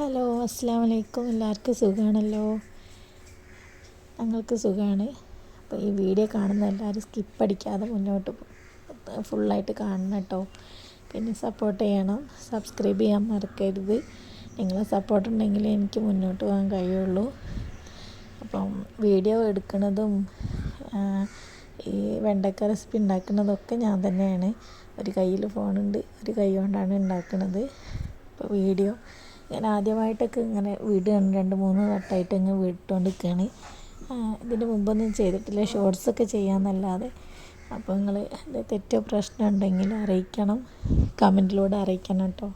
Hello അസ്സാം വലൈക്കും എല്ലാവർക്കും സുഖമാണല്ലോ ഞങ്ങൾക്ക് സുഖമാണ് അപ്പോൾ ഈ വീഡിയോ കാണുന്ന എല്ലാവരും സ്കിപ്പ് അടിക്കാതെ മുന്നോട്ട് ഫുള്ളായിട്ട് കാണണം കേട്ടോ. പിന്നെ സപ്പോർട്ട് ചെയ്യണം. സബ്സ്ക്രൈബ് ചെയ്യാൻ മറക്കരുത്. നിങ്ങൾ സപ്പോർട്ട് ഉണ്ടെങ്കിൽ എനിക്ക് മുന്നോട്ട് പോകാൻ കഴിയുള്ളൂ. അപ്പം വീഡിയോ എടുക്കുന്നതും ഈ വെണ്ടക്ക റെസിപ്പി ഉണ്ടാക്കുന്നതൊക്കെ ഞാൻ തന്നെയാണ്. ഒരു കയ്യിൽ ഫോണുണ്ട് ഒരു കൈ കൊണ്ടാണ് ഉണ്ടാക്കുന്നത് അപ്പോൾ വീഡിയോ ഞാൻ ആദ്യമായിട്ടൊക്കെ ഇങ്ങനെ വീഡിയോ രണ്ട് മൂന്ന് വട്ടമായിട്ട് ഇങ്ങനെ വീട്ടുകൊണ്ട് നിൽക്കുകയാണ് ഇതിന് മുമ്പൊന്നും ചെയ്തിട്ടില്ല. ഷോർട്സൊക്കെ ചെയ്യാമെന്നല്ലാതെ അപ്പോൾ നിങ്ങൾ എന്റെ തെറ്റോ പ്രശ്നം ഉണ്ടെങ്കിൽ അറിയിക്കണം. കമന്റിലൂടെ അറിയിക്കണം കേട്ടോ.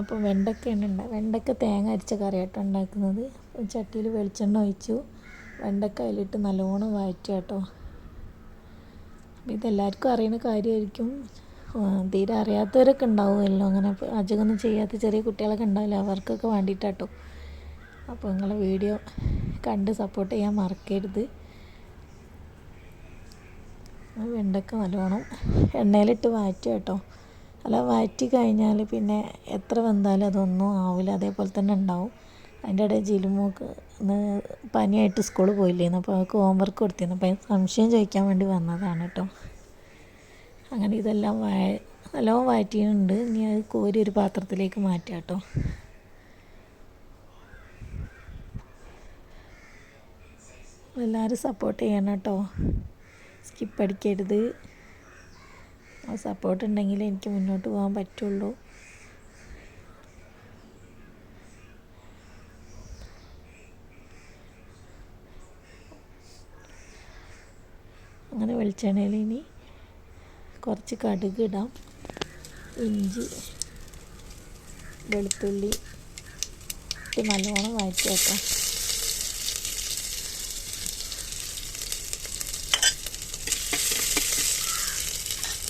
അപ്പോൾ വെണ്ടക്കയാണ് ഉണ്ടാ വെണ്ടക്ക തേങ്ങ അരിച്ച കറിയാട്ടോ ഉണ്ടാക്കുന്നത് ചട്ടിയിൽ വെളിച്ചെണ്ണ ഒഴിച്ചു. വെണ്ടക്ക അതിലിട്ട് നല്ലോണം വഴറ്റുക കേട്ടോ. ഇതെല്ലാവർക്കും അറിയുന്ന കാര്യമായിരിക്കും. തീരെ അറിയാത്തവരൊക്കെ ഉണ്ടാവുമല്ലോ അങ്ങനെ പാചകമൊന്നും ചെയ്യാത്ത ചെറിയ കുട്ടികളൊക്കെ ഉണ്ടാവില്ല? അവർക്കൊക്കെ വേണ്ടിയിട്ടാട്ടോ. അപ്പോൾ നിങ്ങളെ വീഡിയോ കണ്ട് സപ്പോർട്ട് ചെയ്യാൻ മറക്കരുത്. വെണ്ടക്ക നല്ലോണം എണ്ണയിലിട്ട് വാറ്റുക കേട്ടോ. അല്ല വാറ്റി കഴിഞ്ഞാൽ പിന്നെ എത്ര വെന്താലും അതൊന്നും ആവില്ല. അതേപോലെ തന്നെ ഉണ്ടാവും. അതിന്റെ ഇടയിൽ ജിലുമോക്ക് പനിയായിട്ട് സ്കൂളിൽ പോയില്ലേന്ന്. അപ്പോൾ അവൾക്ക് ഹോംവർക്ക് കൊടുത്തിരുന്നു. അപ്പോൾ സംശയം ചോദിക്കാൻ വേണ്ടി വന്നതാണ് കേട്ടോ. അങ്ങനെ ഇതെല്ലാം വാ നല്ലോണം വാറ്റിയുണ്ട് ഇനി അത് കോരി ഒരു പാത്രത്തിലേക്ക് മാറ്റാം കേട്ടോ. എല്ലാവരും സപ്പോർട്ട് ചെയ്യണം കേട്ടോ. സ്കിപ്പ് അടിക്കരുത്. ആ സപ്പോർട്ട് ഉണ്ടെങ്കിൽ എനിക്ക് മുന്നോട്ട് പോകാൻ പറ്റുള്ളൂ. അങ്ങനെ വെളിച്ചെണ്ണയിൽ ഇനി കുറച്ച് കടുക് ഇടാം. ഇഞ്ചി വെളുത്തുള്ളി ഇട്ട് നല്ലോണം വഴറ്റി വെക്കാം.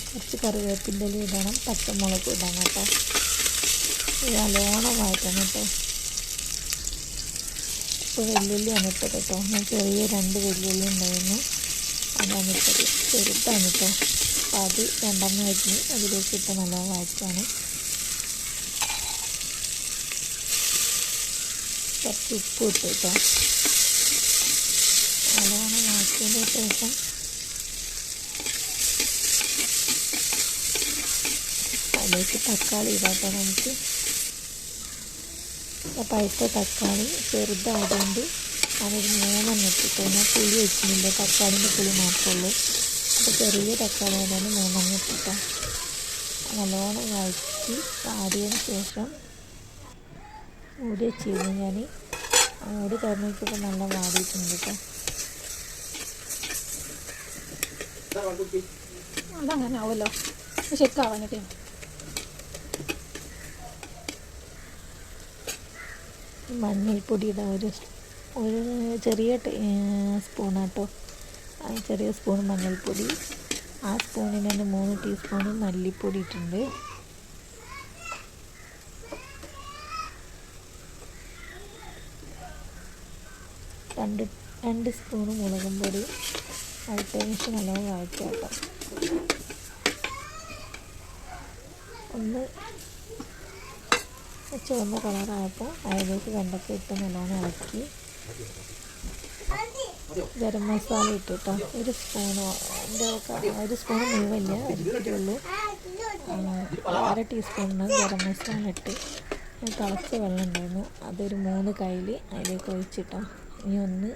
കുറച്ച് കറിവേപ്പിന്റെ ഇല ഇടണം പച്ചമുളക് ഇടാം കേട്ടോ. നല്ലോണം വഴറ്റണം കേട്ടോ. ഇപ്പോൾ വെല്ലുള്ളിയാണ് ഇട്ടത് കേട്ടോ. ഞാൻ ചെറിയ രണ്ട് വെല്ലുള്ളി ഉണ്ടായിരുന്നു. അതാണ് ഇട്ടത്. ചെറുതാണ് കേട്ടോ. അപ്പോൾ അത് രണ്ടെണ്ണം അരിഞ്ഞ് അതിലേക്ക് ഇട്ട് നല്ലോണം വഴറ്റാണ്. കുറച്ച് ഉപ്പ് ഇട്ട് കേട്ടോ. നല്ലോണം വഴറ്റിയതിന് ശേഷം അതിലേക്ക് തക്കാളി ഇടാട്ടോ നമുക്ക്. പഴുത്ത തക്കാളി ചെറുതായതുകൊണ്ട് ഞാനൊരു മൂന്നെണ്ണം ഇട്ടിട്ട് ഞാൻ പുളി വെച്ചിട്ടുണ്ട് തക്കാളിന്റെ പുളി മാത്രമേ ഉള്ളൂ. അപ്പോൾ ചെറിയ തക്കാളി ഏതാണ് മൂന്നെണ്ണം ഇട്ടിട്ട്. നല്ലോണം വഴറ്റി ആടിയതിന് ശേഷം മൂടി വെച്ചിരുന്നു ഞാൻ മൂടി തുറന്നിട്ട് നല്ല വാടിയിട്ടുണ്ട് കേട്ടോ അതങ്ങനെ ആവുമല്ലോ. ശരിക്കാവാനൊക്കെ മഞ്ഞൾപ്പൊടിയുടെ ഒരു ഒരു ചെറിയ സ്പൂണാട്ടോ ചെറിയ സ്പൂൺ മഞ്ഞൾപ്പൊടി ആ സ്പൂണിന് തന്നെ മൂന്ന് ടീസ്പൂൺ മല്ലിപ്പൊടി ഇട്ടുണ്ട് രണ്ട് രണ്ട് സ്പൂൺ മുളകും പൊടി. അടുത്തതിന് നല്ലോണം വഴറ്റുക കേട്ടോ. ഒന്ന് ചുവന്ന കളറായപ്പോൾ അതിലേക്ക് വെണ്ടക്ക ഇട്ട് നല്ലോണം ഇളക്കി. ഗരം മസാല ഇട്ടു കേട്ടോ ഒരു സ്പൂണോ ഒരു സ്പൂൺ മുഴുവല്ല ഒരിക്കലേ ഉള്ളൂ അര ടീസ്പൂണിന് ഗരം മസാല ഇട്ട് തിളച്ച വെള്ളം ഉണ്ടായിരുന്നു. അതൊരു മൂന്ന് കയ്യിൽ അതിലേക്ക് ഒഴിച്ചിട്ടോ. ഇനി ഒന്ന്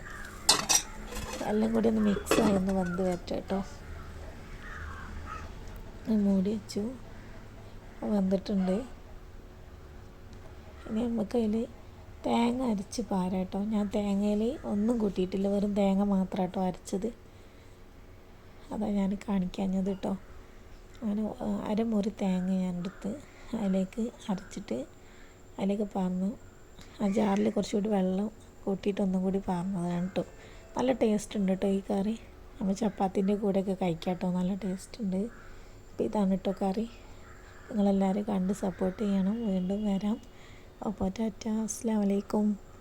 എല്ലാം കൂടി ഒന്ന് മിക്സ് ആയി ഒന്ന് വന്ന് വരട്ടെ കേട്ടോ മൂടി വെച്ചു. വന്നിട്ടുണ്ട്. ഇനി നമുക്ക് അതിൽ തേങ്ങ അരച്ച് പാരാട്ടോ. ഞാൻ തേങ്ങയിൽ ഒന്നും കൂട്ടിയിട്ടില്ല. വെറും തേങ്ങ മാത്രം കേട്ടോ അരച്ചത്. അതാ ഞാൻ കാണിക്കാഞ്ഞത് കേട്ടോ അങ്ങനെ അരമുറി തേങ്ങ ഞാൻ എടുത്ത് അതിലേക്ക് അരച്ചിട്ട് അതിലേക്ക് പാർന്നു ആ ജാറിൽ കുറച്ചുകൂടി വെള്ളം കൂട്ടിയിട്ട് ഒന്നും കൂടി പാർന്നതാണ് കേട്ടോ നല്ല ടേസ്റ്റ് ഉണ്ട് കേട്ടോ ഈ കറി. നമ്മൾ ചപ്പാത്തിന്റെ കൂടെയൊക്കെ കഴിക്കാം കേട്ടോ നല്ല ടേസ്റ്റ് ഉണ്ട്. അപ്പോൾ ഇതാണ് കേട്ടോ കറി. നിങ്ങളെല്ലാവരും കണ്ട് സപ്പോർട്ട് ചെയ്യണം. വീണ്ടും വരാം. അപ്പോൾ ടാറ്റ അസ്സാം വലൈക്കും